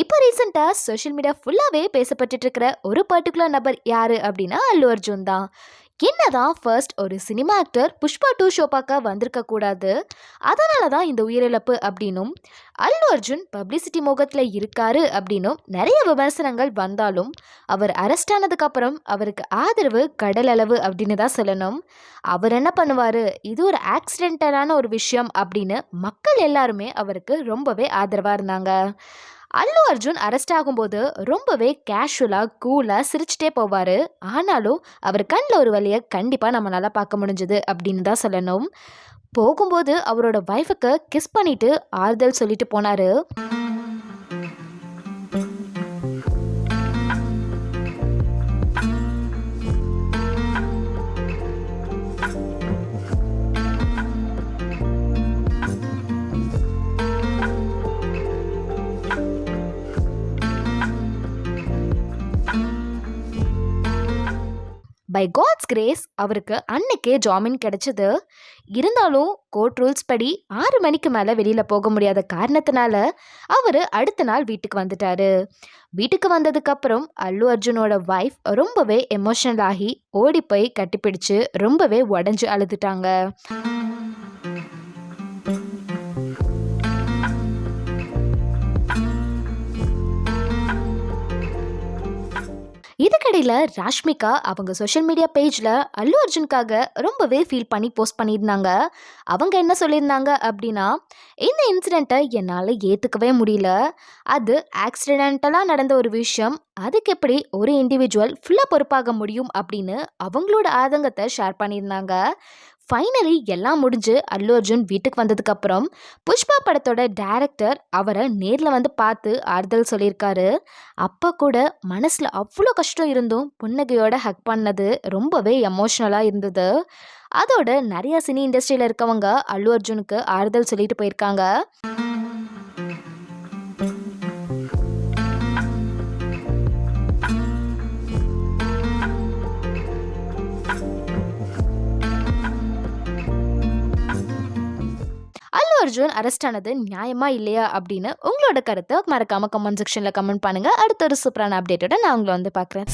இப்போ ரீசெண்டாக social media ஃபுல்லாகவே பேசப்பட்டுட்டு இருக்கிற ஒரு பர்டிகுலர் நபர் யாரு அப்படின்னா அல்லு அர்ஜுன் தான். என்னதான் ஃபர்ஸ்ட் ஒரு cinema actor Pushpa two show பார்க்க வந்திருக்க கூடாது. அதனால தான் இந்த உயிரிழப்பு அப்படின்னும் அல்லு அர்ஜுன் பப்ளிசிட்டி மோகத்தில் இருக்காரு அப்படின்னும் நிறைய விமர்சனங்கள் வந்தாலும் அவர் அரெஸ்ட் ஆனதுக்கப்புறம் அவருக்கு ஆதரவு கடல் அளவு அப்படின்னு தான் சொல்லணும். அவர் என்ன பண்ணுவார்? இது ஒரு ஆக்சிடென்டலான ஒரு விஷயம் அப்படின்னு மக்கள் எல்லாருமே அவருக்கு ரொம்பவே ஆதரவாக இருந்தாங்க. அல்லு அர்ஜுன் அரெஸ்ட் ஆகும்போது ரொம்பவே கேஷுவலாக கூலாக சிரிச்சிட்டே போவார். ஆனாலும் அவர் கண்ணில் ஒரு வழியை கண்டிப்பாக நம்மளால் பார்க்க முடிஞ்சது அப்படின்னு தான் சொல்லணும். போகும்போது அவரோட ஒய்ஃபுக்கு கிஸ் பண்ணிவிட்டு ஆறுதல் சொல்லிட்டு போனார். பை காட்ஸ் கிரேஸ் அவருக்கு அன்னைக்கே ஜாமீன் கிடைச்சது. இருந்தாலும் கோர்ட் ரூல்ஸ் படி ஆறு மணிக்கு மேலே வெளியில் போக முடியாத காரணத்தினால அவர் அடுத்த நாள் வீட்டுக்கு வந்துட்டாரு. வீட்டுக்கு வந்ததுக்கப்புறம் அல்லு அர்ஜுனோட ஒய்ஃப் ரொம்பவே எமோஷனல் ஆகி ஓடி போய் கட்டிப்பிடிச்சு ரொம்பவே உடஞ்சி அழுதுட்டாங்க. இதுக்கடையில் ராஷ்மிகா அவங்க சோஷியல் மீடியா பேஜில் அல்லு அர்ஜுனுக்காக ரொம்பவே ஃபீல் பண்ணி போஸ்ட் பண்ணியிருந்தாங்க. அவங்க என்ன சொல்லியிருந்தாங்க அப்படின்னா இந்த இன்சிடெண்ட்டை என்னால் ஏற்றுக்கவே முடியல. அது ஆக்சிடென்டலாக நடந்த ஒரு விஷயம். அதுக்கு எப்படி ஒரு இண்டிவிஜுவல் ஃபுல்லாக பொறுப்பாக முடியும் அப்படின்னு அவங்களோட ஆதங்கத்தை ஷேர் பண்ணியிருந்தாங்க. ஃபைனலி எல்லாம் முடிஞ்சு அல்லு அர்ஜுன் வீட்டுக்கு வந்ததுக்கப்புறம் புஷ்பா படத்தோட டேரக்டர் அவரை நேரில் வந்து பார்த்து ஆறுதல் சொல்லியிருக்காரு. அப்போ கூட மனசில் அவ்வளோ கஷ்டம் இருந்தும் புன்னகையோட ஹக் பண்ணது ரொம்பவே எமோஷ்னலாக இருந்தது. அதோட நிறைய சினி இண்டஸ்ட்ரியில் இருக்கவங்க அல்லு அர்ஜுனுக்கு ஆறுதல் சொல்லிட்டு போயிருக்காங்க. அர்ஜுன் அரெஸ்ட் ஆனது நியாயமா இல்லையா அப்படின்னு உங்களோட கருத்தை மறக்காம கமெண்ட் செக்ஷன்ல கமெண்ட் பண்ணுங்க அடுத்த ஒரு சூப்பரான அப்டேட்டோட நான் உங்களை வந்து பார்க்குறேன்